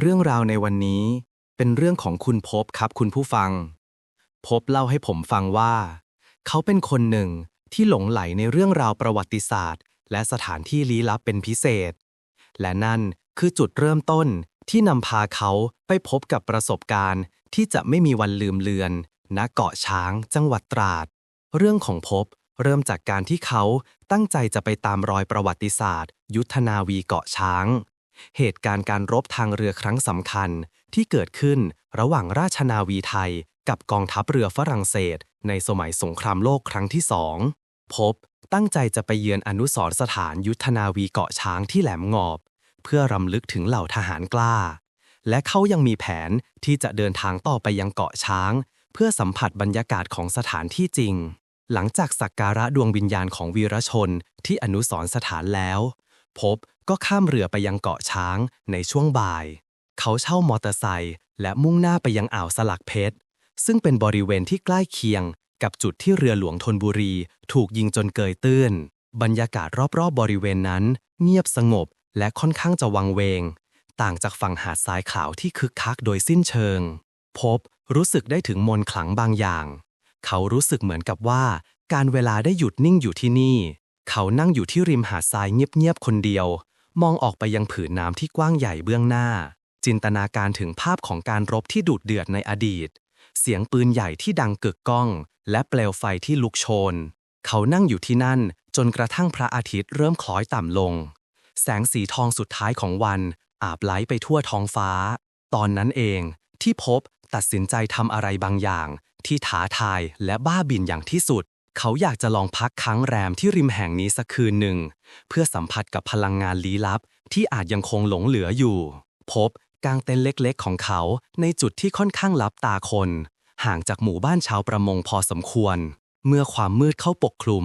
เรื่องราวในวันนี้เป็นเรื่องของคุณพบครับคุณผู้ฟัง พบเล่าให้ผมฟังว่า เขาเป็นคนหนึ่งที่หลงไหลในเรื่องราวประวัติศาสตร์ และสถานที่ลี้ลับเป็นพิเศษ และนั่นคือจุดเริ่มต้นที่นำพาเขาไปพบกับประสบการณ์ ที่จะไม่มีวันลืมเลือน ณเกาะช้างจังหวัดตราด เรื่องของพบเริ่มจากการที่เขาตั้งใจจะไปตามรอยประวัติศาสตร์ ยุทธนาวีเกาะช้าง เหตุการณ์การรบทางเรือครั้งสำคัญที่เกิดขึ้นระหว่างราชนาวีไทย กับกองทัพเรือฝรั่งเศส ในสมัยสงครามโลกครั้งที่สองพบตั้งใจจะไปเยือนอนุสรสถานยุทธนาวีเกาะช้างที่แหลมงอบ เพื่อรำลึกถึงเหล่าทหารกล้า และเขายังมีแผนที่จะเดินทางต่อไปยังเกาะช้าง เพื่อสัมผัสบรรยากาศของสถานที่จริง หลังจากสักการะดวงวิญญาณของวีรชนที่อนุสรสถานแล้ว พบ ก็ข้ามเรือไปยังเกาะช้างในช่วงบ่าย เขาเช่ามอเตอร์ไซค์และมุ่งหน้าไปยังอ่าวสลักเพชร ซึ่งเป็นบริเวณที่ใกล้เคียง กับจุดที่เรือหลวงธนบุรี ถูกยิงจนเกยตื้น บรรยากาศรอบๆบบริเวณนั้น เงียบสงบและค่อนข้างจะวังเวง ต่างจากฝั่งหาดทรายขาวที่คึกคักโดยสิ้นเชิง พบรู้สึกได้ถึงมนขลังบางอย่าง เขารู้สึกเหมือนกับว่า การเวลาได้หยุดนิ่งอยู่ที่นี่ เขานั่งอยู่ที่ริมหาดทรายเงียบๆคนเดียว มองออกไปยังผืนน้ำที่กว้างใหญ่เบื้องหน้า จินตนาการถึงภาพของการรบที่ดุเดือดในอดีต เสียงปืนใหญ่ที่ดังกึกก้อง และเปลวไฟที่ลุกโชน เขานั่งอยู่ที่นั่นจนกระทั่งพระอาทิตย์เริ่มคล้อยต่ำลง แสงสีทองสุดท้ายของวัน อาบไหลไปทั่วท้องฟ้า ตอนนั้นเองที่พบตัดสินใจทำอะไรบางอย่าง ที่ท้าทายและบ้าบินอย่างที่สุด เขาอยากจะลองพักค้างแรมที่ริมแห่งนี้สักคืนหนึ่ง เพื่อสัมผัสกับพลังงานลี้ลับที่อาจยังคงหลงเหลืออยู่ พบกางเต็นท์เล็กๆ ของเขาในจุดที่ค่อนข้างลับตาคน ห่างจากหมู่บ้านชาวประมงพอสมควร เมื่อความมืดเข้าปกคลุม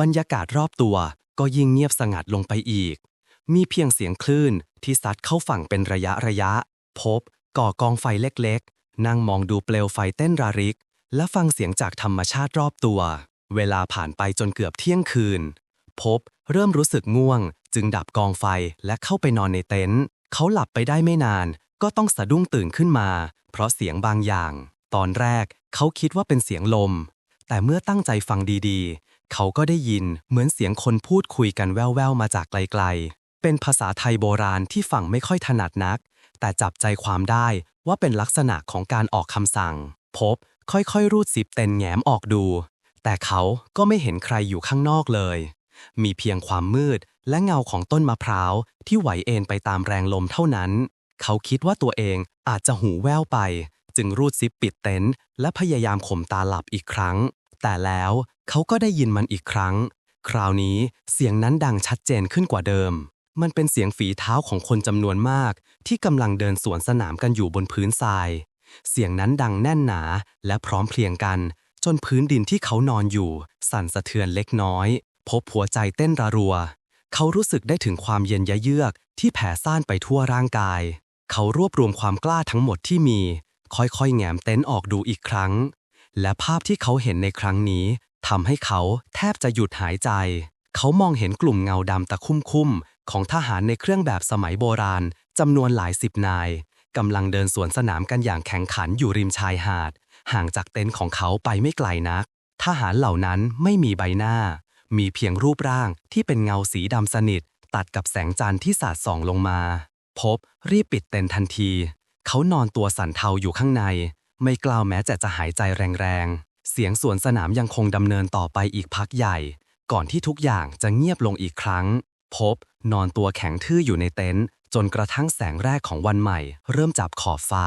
บรรยากาศรอบตัวก็ยิ่งเงียบสงัดลงไปอีก มีเพียงเสียงคลื่นที่ซัดเข้าฝั่งเป็นระยะระยะ พบก่อกองไฟเล็กๆ นั่งมองดูเปลวไฟเต้นราริก และฟังเสียงจากธรรมชาติรอบตัว เวลาผ่านไปจนเกือบเที่ยงคืน พบเริ่มรู้สึกง่วง จึงดับกองไฟและเข้าไปนอนในเต็นท์เขาหลับไปได้ไม่นาน ก็ต้องสะดุ้งตื่นขึ้นมา เพราะเสียงบางอย่าง ตอนแรกเขาคิดว่าเป็นเสียงลม แต่เมื่อตั้งใจฟังดีๆ เขาก็ได้ยินเหมือนเสียงคนพูดคุยกันแว่วๆมาจากไกลๆ เป็นภาษาไทยโบราณที่ฟังไม่ค่อยถนัดนัก แต่จับใจความได้ว่าเป็นลักษณะของการออกคำสั่ง พบค่อยๆ รูดซิปเต็นแง้มออกดู แต่เขาก็ไม่เห็นใครอยู่ข้างนอกเลย มีเพียงความมืดและเงาของต้นมะพร้าวที่ไหวเอ็นไปตามแรงลมเท่านั้น เขาคิดว่าตัวเองอาจจะหูแว่วไป จึงรูดซิปปิดเต็นท์และพยายามข่มตาหลับอีกครั้ง แต่แล้วเขาก็ได้ยินมันอีกครั้ง คราวนี้เสียงนั้นดังชัดเจนขึ้นกว่าเดิม มันเป็นเสียงฝีเท้าของคนจำนวนมาก ที่กำลังเดินสวนสนามกันอยู่บนพื้นทราย เสียงนั้นดังแน่นหนาและพร้อมเพรียงกัน จนพื้นดินที่เขานอนอยู่ สั่นสะเทือนเล็กน้อย พบหัวใจเต้นระรัว เขารู้สึกได้ถึงความเย็นยะเยือกที่แผ่ซ่านไปทั่วร่างกาย เขารวบรวมความกล้าทั้งหมดที่มี ค่อยๆแง้มเต็นท์ออกดูอีกครั้ง และภาพที่เขาเห็นในครั้งนี้ทำให้เขาแทบจะหยุดหายใจ เขามองเห็นกลุ่มเงาดำตะคุ่มๆของทหารในเครื่องแบบสมัยโบราณจำนวนหลายสิบนายกำลังเดินสวนสนามกันอย่างแข่งขันอยู่ริมชายหาด ห่างจากเต็นท์ของเขาไปไม่ไกลนัก ทหารเหล่านั้นไม่มีใบหน้า มีเพียงรูปร่างที่เป็นเงาสีดำสนิท ตัดกับแสงจันทร์ที่สาดส่องลงมา พบรีบปิดเต็นท์ทันที เขานอนตัวสั่นเทาอยู่ข้างใน ไม่กล้าวแม้แต่จะหายใจแรงๆ เสียงสวนสนามยังคงดำเนินต่อไปอีกพักใหญ่ ก่อนที่ทุกอย่างจะเงียบลงอีกครั้ง พบนอนตัวแข็งทื่ออยู่ในเต็นท์จนกระทั่งแสงแรกของวันใหม่ เริ่มจับขอบฟ้า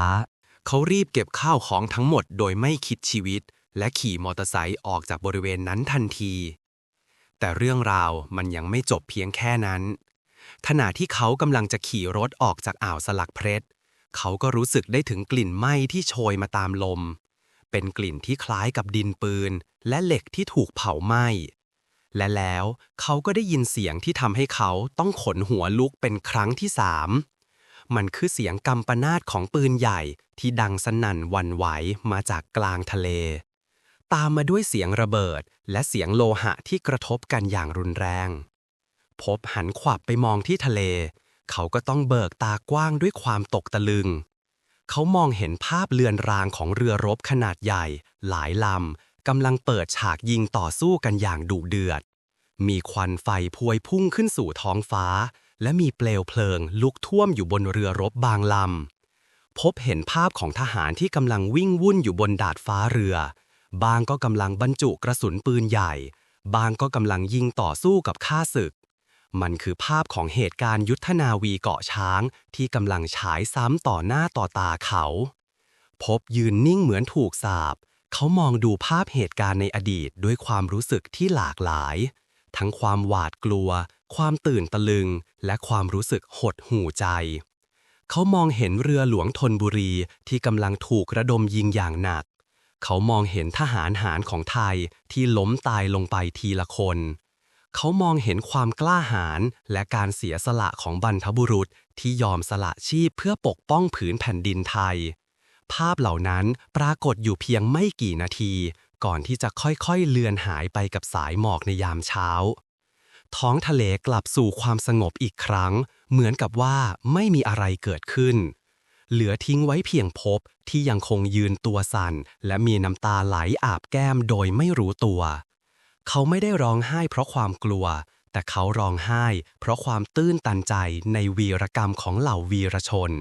เขารีบเก็บข้าวของทั้งหมดโดยไม่คิดชีวิต และขี่มอเตอร์ไซค์ออกจากบริเวณนั้นทันที แต่เรื่องราวมันยังไม่จบเพียงแค่นั้น ขณะที่เขากำลังจะขี่รถออกจากอ่าวสลักเพชรเขาก็รู้สึกได้ถึงกลิ่นไหม้ที่โชยมาตามลม เป็นกลิ่นที่คล้ายกับดินปืน และเหล็กที่ถูกเผาไหม้ และแล้วเขาก็ได้ยินเสียงที่ทำให้เขาต้องขนหัวลุกเป็นครั้งที่สาม มันคือเสียงกำปนาตของปืนใหญ่ที่ดังสนั่นวันไหวมาจากกลางทะเล ตามมาด้วยเสียงระเบิดและเสียงโลหะที่กระทบกันอย่างรุนแรง พบหันขวับไปมองที่ทะเล เขาก็ต้องเบิกตากว้างด้วยความตกตะลึง เขามองเห็นภาพเลือนรางของเรือรบขนาดใหญ่ หลายลำกำลังเปิดฉากยิงต่อสู้กันอย่างดุเดือด มีควันไฟพวยพุ่งขึ้นสู่ท้องฟ้า และมีเปลวเพลิงลุกท่วมอยู่บนเรือรบบางลำ พบเห็นภาพของทหารที่กำลังวิ่งวุ่นอยู่บนดาดฟ้าเรือ บางก็กำลังบรรจุกระสุนปืนใหญ่ บางก็กำลังยิงต่อสู้กับข้าศึก มันคือภาพของเหตุการณ์ยุทธนาวีเกาะช้างที่กำลังฉายซ้ำต่อหน้าต่อตาเขา พบยืนนิ่งเหมือนถูกสาปเขามองดูภาพเหตุการณ์ในอดีตด้วยความรู้สึกที่หลากหลาย ทั้งความหวาดกลัว ความตื่นตะลึง และความรู้สึกหดหู่ใจ เขามองเห็นเรือหลวงธนบุรีที่กำลังถูกระดมยิงอย่างหนัก เขามองเห็นทหารหารของไทยที่ล้มตายลงไปทีละคน เขามองเห็นความกล้าหาญและการเสียสละของบรรพบุรุษที่ยอมสละชีพเพื่อปกป้องผืนแผ่นดินไทย ภาพเหล่านั้นปรากฏอยู่เพียงไม่กี่นาที ก่อนที่จะค่อยๆเลือนหายไปกับสายหมอกในยามเช้า ท้องทะเลกลับสู่ความสงบอีกครั้ง เหมือนกับว่าไม่มีอะไรเกิดขึ้น เหลือทิ้งไว้เพียงพบที่ยังคงยืนตัวสั่น และมีน้ำตาไหลอาบแก้มโดยไม่รู้ตัว เขาไม่ได้ร้องไห้เพราะความกลัว แต่เขาร้องไห้ เพราะความตื้นตันใจในวีรกรรมของเหล่าวีรชน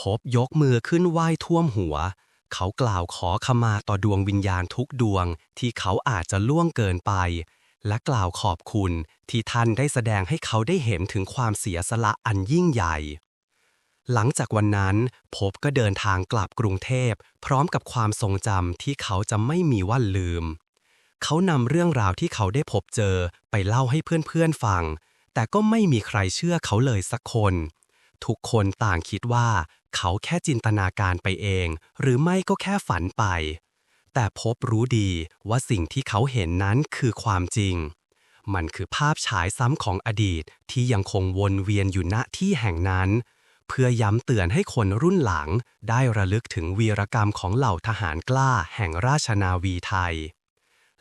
พบยกมือขึ้นไหว้ท่วมหัวเขากล่าวขอขมาต่อดวงวิญญาณทุกดวงที่เขาอาจจะล่วงเกินไป และกล่าวขอบคุณที่ท่านได้แสดงให้เขาได้เห็นถึงความเสียสละอันยิ่งใหญ่ หลังจากวันนั้นพบก็เดินทางกลับกรุงเทพ พร้อมกับความทรงจำที่เขาจะไม่มีวันลืม เขานำเรื่องราวที่เขาได้พบเจอไปเล่าให้เพื่อนๆฟัง แต่ก็ไม่มีใครเชื่อเขาเลยสักคน ทุกคนต่างคิดว่า เขาแค่จินตนาการไปเอง หรือไม่ก็แค่ฝันไป แต่พบรู้ดีว่าสิ่งที่เขาเห็นนั้นคือความจริง มันคือภาพฉายซ้ำของอดีตที่ยังคงวนเวียนอยู่ณที่แห่งนั้น เพื่อย้ำเตือนให้คนรุ่นหลังได้ระลึกถึงวีรกรรมของเหล่าทหารกล้าแห่งราชนาวีไทย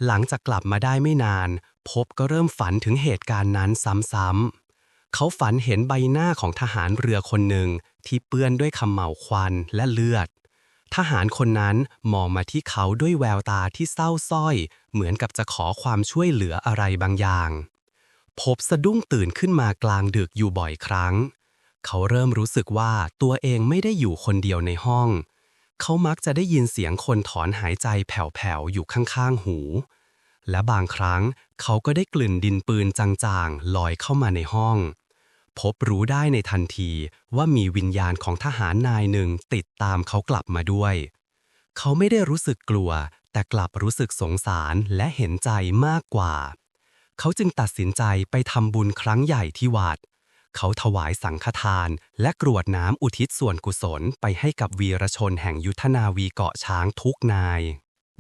หลังจากกลับมาได้ไม่นาน พบก็เริ่มฝันถึงเหตุการณ์นั้นซ้ำๆเขาฝันเห็นใบหน้าของทหารเรือคนหนึ่งที่เปื้อนด้วยคำเหมาควันและเลือด ทหารคนนั้นมองมาที่เขาด้วยแววตาที่เศร้าส้อย เหมือนกับจะขอความช่วยเหลืออะไรบางอย่าง พบสะดุ้งตื่นขึ้นมากลางดึกอยู่บ่อยครั้ง เขาเริ่มรู้สึกว่าตัวเองไม่ได้อยู่คนเดียวในห้อง เขามักจะได้ยินเสียงคนถอนหายใจแผ่วๆ อยู่ข้างๆ หู และบางครั้งเขาก็ได้กลิ่นดินปืนจางๆ ลอยเข้ามาในห้อง พบรู้ได้ในทันทีว่ามีวิญญาณของทหารนายหนึ่งติดตามเขากลับมาด้วย เขาไม่ได้รู้สึกกลัว แต่กลับรู้สึกสงสารและเห็นใจมากกว่า เขาจึงตัดสินใจไปทำบุญครั้งใหญ่ที่วัด เขาถวายสังฆทาน และกรวดน้ำอุทิศส่วนกุศลไปให้กับวีรชนแห่งยุทธนาวีเกาะช้างทุกนาย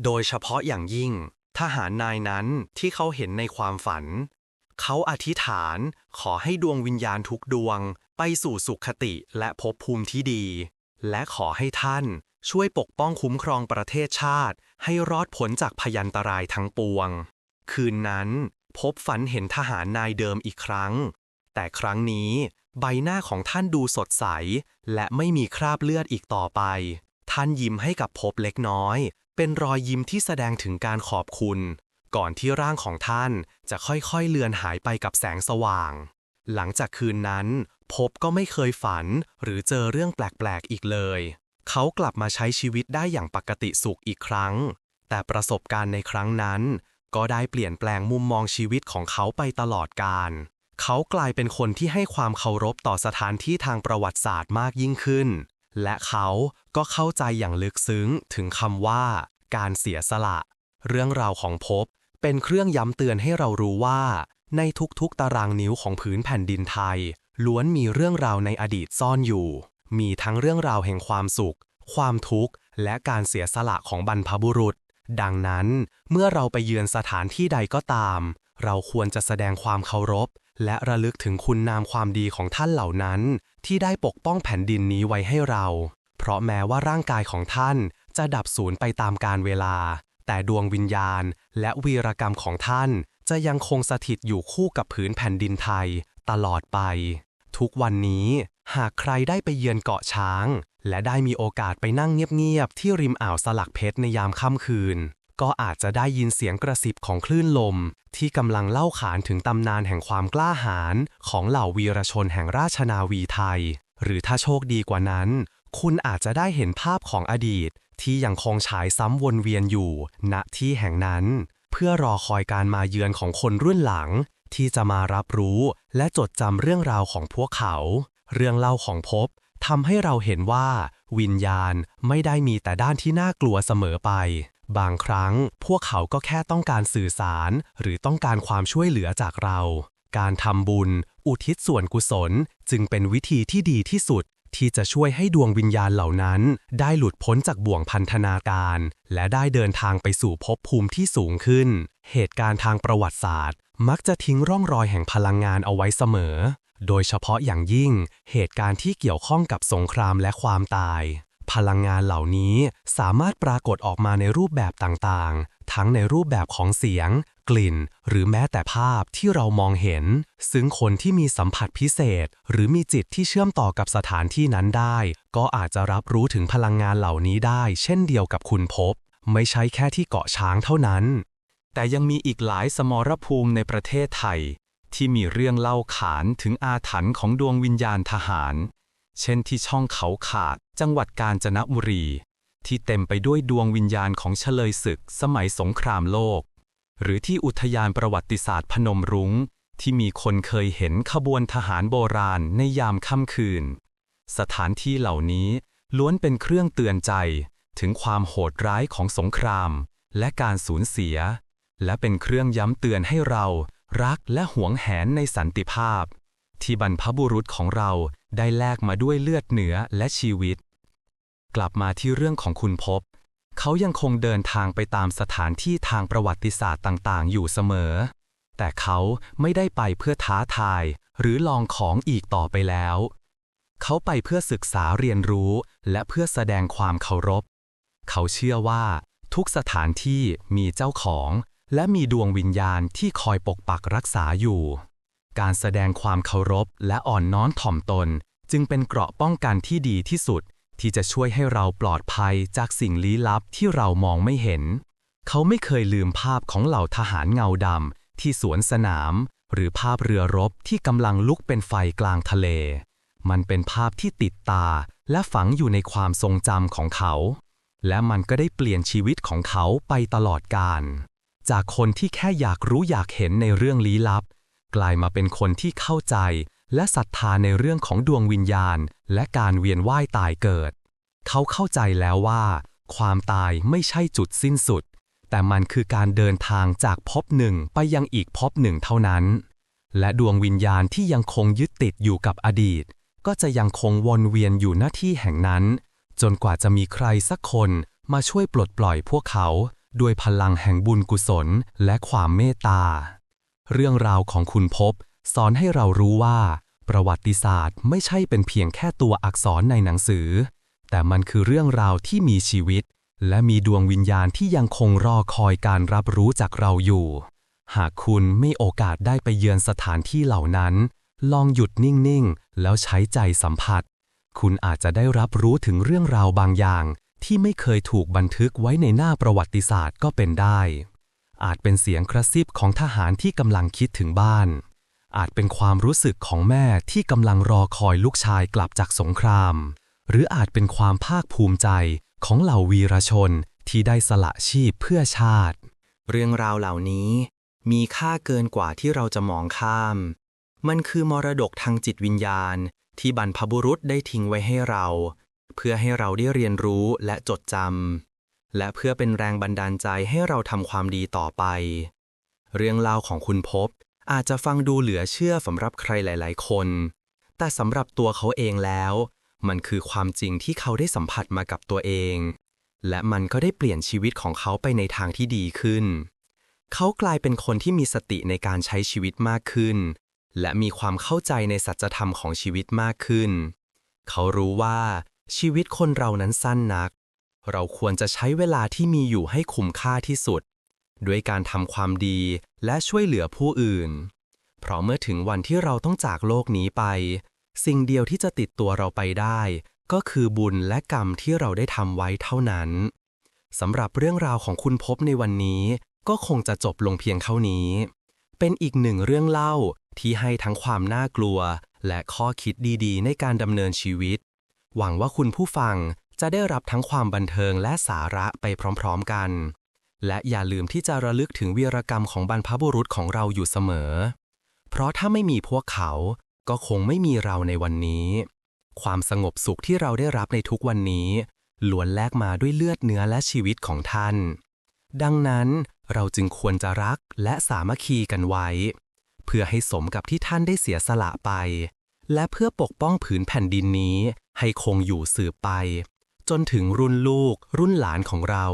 โดยเฉพาะอย่างยิ่ง ทหารนายนั้นที่เขาเห็นในความฝัน เขาอธิษฐานขอให้ดวงวิญญาณทุกดวง ไปสู่สุขติและภพภูมิที่ดี และขอให้ท่านช่วยปกป้องคุ้มครองประเทศชาติ ให้รอดพ้นจากพยันตรายทั้งปวง คืนนั้น พบฝันเห็นทหารนายเดิมอีกครั้ง แต่ครั้งนี้ใบหน้าของท่านดูสดใส และไม่มีคราบเลือดอีกต่อไป ท่านยิ้มให้กับพบเล็กน้อย เป็นรอยยิ้มที่แสดงถึงการขอบคุณ ก่อนที่ร่างของท่านจะค่อยๆเลือนหายไปกับแสงสว่าง หลังจากคืนนั้น พบก็ไม่เคยฝันหรือเจอเรื่องแปลกๆอีกเลย เขากลับมาใช้ชีวิตได้อย่างปกติสุขอีกครั้ง แต่ประสบการณ์ในครั้งนั้น ก็ได้เปลี่ยนแปลงมุมมองชีวิตของเขาไปตลอดกาลเขากลายเป็นคนที่ให้ความเคารพต่อสถานที่ทางประวัติศาสตร์มากยิ่งขึ้น และเขาก็เข้าใจอย่างลึกซึ้งถึงคำว่า การเสียสละ เรื่องราวของภพ เป็นเครื่องย้ำเตือนให้เรารู้ว่า ในทุกๆตารางนิ้วของผืนแผ่นดินไทย ล้วนมีเรื่องราวในอดีตซ่อนอยู่ มีทั้งเรื่องราวแห่งความสุข ความทุกข์ และการเสียสละของบรรพบุรุษ ดังนั้น เมื่อเราไปเยือนสถานที่ใดก็ตาม เราควรจะแสดงความเคารพ และระลึกถึงคุณนามความดีของท่านเหล่านั้น ที่ได้ปกป้องแผ่นดินนี้ไว้ให้เรา เพราะแม้ว่าร่างกายของท่านจะดับสูญไปตามกาลเวลา แต่ดวงวิญญาณและวีรกรรมของท่าน จะยังคงสถิตอยู่คู่กับผืนแผ่นดินไทย ตลอดไป ทุกวันนี้หากใครได้ไปเยือนเกาะช้าง และได้มีโอกาสไปนั่งเงียบๆที่ริมอ่าวสลักเพชรในยามค่ำคืน ก็อาจจะได้ยินเสียงกระซิบของคลื่นลม ที่กำลังเล่าขานถึงตำนานแห่งความกล้าหาญของเหล่าวีรชนแห่งราชนาวีไทย หรือถ้าโชคดีกว่านั้น คุณอาจจะได้เห็นภาพของอดีต ที่ยังคงฉายซ้ำวนเวียนอยู่ ณที่แห่งนั้น เพื่อรอคอยการมาเยือนของคนรุ่นหลัง ที่จะมารับรู้และจดจำเรื่องราวของพวกเขา เรื่องเล่าของภพทำให้เราเห็นว่า วิญญาณไม่ได้มีแต่ด้านที่น่ากลัวเสมอไป บางครั้งพวกเขาก็แค่ต้องการสื่อสาร หรือต้องการความช่วยเหลือจากเรา การทำบุญ อุทิศส่วนกุศล จึงเป็นวิธีที่ดีที่สุด ที่จะช่วยให้ดวงวิญญาณเหล่านั้น ได้หลุดพ้นจากบ่วงพันธนาการ และได้เดินทางไปสู่ภพภูมิที่สูงขึ้น เหตุการณ์ทางประวัติศาสตร์ มักจะทิ้งร่องรอยแห่งพลังงานเอาไว้เสมอ โดยเฉพาะอย่างยิ่ง เหตุการณ์ที่เกี่ยวข้องกับสงครามและความตาย พลังงานเหล่านี้สามารถปรากฏออกมาในรูปแบบต่างๆ ทั้งในรูปแบบของเสียง กลิ่น หรือแม้แต่ภาพที่เรามองเห็น ซึ่งคนที่มีสัมผัสพิเศษ หรือมีจิตที่เชื่อมต่อกับสถานที่นั้นได้ ก็อาจจะรับรู้ถึงพลังงานเหล่านี้ได้ เช่นเดียวกับคุณพบ ไม่ใช่แค่ที่เกาะช้างเท่านั้น แต่ยังมีอีกหลายสมรภูมิในประเทศไทย ที่มีเรื่องเล่าขานถึงอาถรรพ์ของดวงวิญญาณทหาร เช่นที่ช่องเขาขาด จังหวัดกาญจนบุรีที่เต็มไปด้วยดวงวิญญาณของเฉลยศึกสมัยสงครามโลก หรือที่อุทยานประวัติศาสตร์พนมรุง้ง ที่มีคนเคยเห็นขบวนทหารโบราณในยามค่ำคืน สถานที่เหล่านี้ล้วนเป็นเครื่องเตือนใจ ถึงความโหดร้ายของสงคราม และการสูญเสีย และเป็นเครื่องย้ำเตือนให้เรารักและหวงแหนในสันติภาพ ที่บรรพบุรุษของเราได้แลกมาด้วยเลือดเนื้อและชีวิต กลับมาที่เรื่องของคุณพบ เขายังคงเดินทางไปตามสถานที่ทางประวัติศาสตร์ต่างๆ อยู่เสมอ แต่เขาไม่ได้ไปเพื่อท้าทาย หรือลองของอีกต่อไปแล้ว เขาไปเพื่อศึกษาเรียนรู้ และเพื่อแสดงความเคารพ เขาเชื่อว่า ทุกสถานที่มีเจ้าของ และมีดวงวิญญาณที่คอยปกปักรักษาอยู่ การแสดงความเคารพและอ่อนน้อมถ่อมตน จึงเป็นเกราะป้องกันที่ดีที่สุด ที่จะช่วยให้เราปลอดภัยจากสิ่งลี้ลับที่เรามองไม่เห็น เขาไม่เคยลืมภาพของเหล่าทหารเงาดำที่สวนสนาม หรือภาพเรือรบที่กำลังลุกเป็นไฟกลางทะเล มันเป็นภาพที่ติดตาและฝังอยู่ในความทรงจำของเขา และมันก็ได้เปลี่ยนชีวิตของเขาไปตลอดกาลจากคนที่แค่อยากรู้อยากเห็นในเรื่องลี้ลับ กลายมาเป็นคนที่เข้าใจ และศรัทธาในเรื่องของดวงวิญญาณ และการเวียนว่ายตายเกิด เขาเข้าใจแล้วว่า ความตายไม่ใช่จุดสิ้นสุด แต่มันคือการเดินทางจากภพหนึ่งไปยังอีกภพหนึ่งเท่านั้น และดวงวิญญาณที่ยังคงยึดติดอยู่กับอดีต ก็จะยังคงวนเวียนอยู่หน้าที่แห่งนั้น จนกว่าจะมีใครสักคนมาช่วยปลดปล่อยพวกเขาด้วยพลังแห่งบุญกุศลและความเมตตา เรื่องราวของคุณพบ สอนให้เรารู้ว่า ประวัติศาสตร์ไม่ใช่เป็นเพียงแค่ตัวอักษรในหนังสือ แต่มันคือเรื่องราวที่มีชีวิต และมีดวงวิญญาณที่ยังคงรอคอยการรับรู้จากเราอยู่ หากคุณไม่โอกาสได้ไปเยือนสถานที่เหล่านั้น ลองหยุดนิ่งๆ แล้วใช้ใจสัมผัส คุณอาจจะได้รับรู้ถึงเรื่องราวบางอย่างที่ไม่เคยถูกบันทึกไว้ในหน้าประวัติศาสตร์ก็เป็นได้ อาจเป็นเสียงกระซิบของทหารที่กำลังคิดถึงบ้าน อาจเป็นความรู้สึกของแม่ที่กำลังรอคอยลูกชายกลับจากสงคราม หรืออาจเป็นความภาคภูมิใจของเหล่าวีรชนที่ได้สละชีพเพื่อชาติ เรื่องราวเหล่านี้มีค่าเกินกว่าที่เราจะมองข้าม มันคือมรดกทางจิตวิญญาณ ที่บรรพบุรุษได้ทิ้งไว้ให้เรา เพื่อให้เราได้เรียนรู้และจดจำและเพื่อเป็นแรงบันดาลใจให้เราทำความดีต่อไป เรื่องเล่าของคุณพบ อาจจะฟังดูเหลือเชื่อสำหรับใครหลาย ๆ คน แต่สำหรับตัวเขาเองแล้ว มันคือความจริงที่เขาได้สัมผัสมากับตัวเอง และมันก็ได้เปลี่ยนชีวิตของเขาไปในทางที่ดีขึ้น เขากลายเป็นคนที่มีสติในการใช้ชีวิตมากขึ้น และมีความเข้าใจในสัจธรรมของชีวิตมากขึ้น เขารู้ว่าชีวิตคนเรานั้นสั้นนัก เราควรจะใช้เวลาที่มีอยู่ให้คุ้มค่าที่สุด ด้วยการทำความดีและช่วยเหลือผู้อื่น เพราะเมื่อถึงวันที่เราต้องจากโลกนี้ไป สิ่งเดียวที่จะติดตัวเราไปได้ ก็คือบุญและกรรมที่เราได้ทำไว้เท่านั้นสำหรับเรื่องราวของคุณพบในวันนี้ ก็คงจะจบลงเพียงเท่านี้ เป็นอีกหนึ่งเรื่องเล่าที่ให้ทั้งความน่ากลัว และข้อคิดดีๆ ในการดำเนินชีวิต หวังว่าคุณผู้ฟังจะได้รับทั้งความบันเทิงและสาระไปพร้อมๆกัน และอย่าลืมที่จะระลึกถึงวีรกรรมของบรรพบุรุษของเราอยู่เสมอ เพราะถ้าไม่มีพวกเขาก็คงไม่มีเราในวันนี้ ความสงบสุขที่เราได้รับในทุกวันนี้ล้วนแลกมาด้วยเลือดเนื้อและชีวิตของท่าน ดังนั้นเราจึงควรจะรักและสามัคคีกันไว้ เพื่อให้สมกับที่ท่านได้เสียสละไป และเพื่อปกป้องผืนแผ่นดินนี้ให้คงอยู่สืบไป จนถึงรุ่นลูกรุ่นหลานของเรา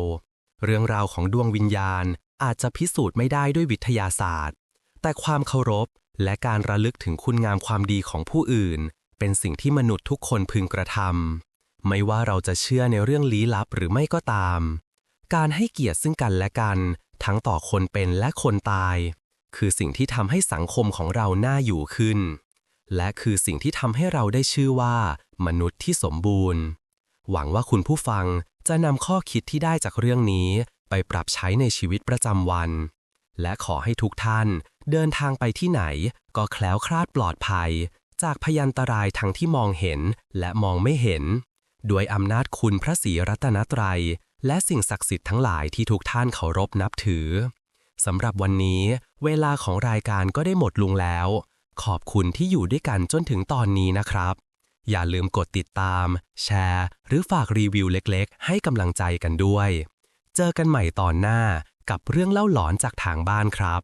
เรื่องราวของดวงวิญญาณอาจจะพิสูจน์ไม่ได้ด้วยวิทยาศาสตร์ แต่ความเคารพและการระลึกถึงคุณงามความดีของผู้อื่น เป็นสิ่งที่มนุษย์ทุกคนพึงกระทำไม่ว่าเราจะเชื่อในเรื่องลี้ลับหรือไม่ก็ตาม การให้เกียรติซึ่งกันและกัน ทั้งต่อคนเป็นและคนตาย คือสิ่งที่ทำให้สังคมของเราน่าอยู่ขึ้น และคือสิ่งที่ทำให้เราได้ชื่อว่า มนุษย์ที่สมบูรณ์ หวังว่าคุณผู้ฟัง จะนำข้อคิดที่ได้จากเรื่องนี้ไปปรับใช้ในชีวิตประจำวัน และขอให้ทุกท่านเดินทางไปที่ไหนก็แคล้วคลาดปลอดภัย จากพยันตรายทั้งที่มองเห็นและมองไม่เห็น ด้วยอำนาจคุณพระศรีรัตนตรัย และสิ่งศักดิ์สิทธิ์ทั้งหลายที่ทุกท่านเคารพนับถือสำหรับวันนี้ เวลาของรายการก็ได้หมดลงแล้ว ขอบคุณที่อยู่ด้วยกันจนถึงตอนนี้นะครับ อย่าลืมกดติดตาม แชร์ หรือฝากรีวิวเล็กๆ ให้กำลังใจกันด้วย เจอกันใหม่ตอนหน้ากับเรื่องเล่าหลอนจากทางบ้านครับ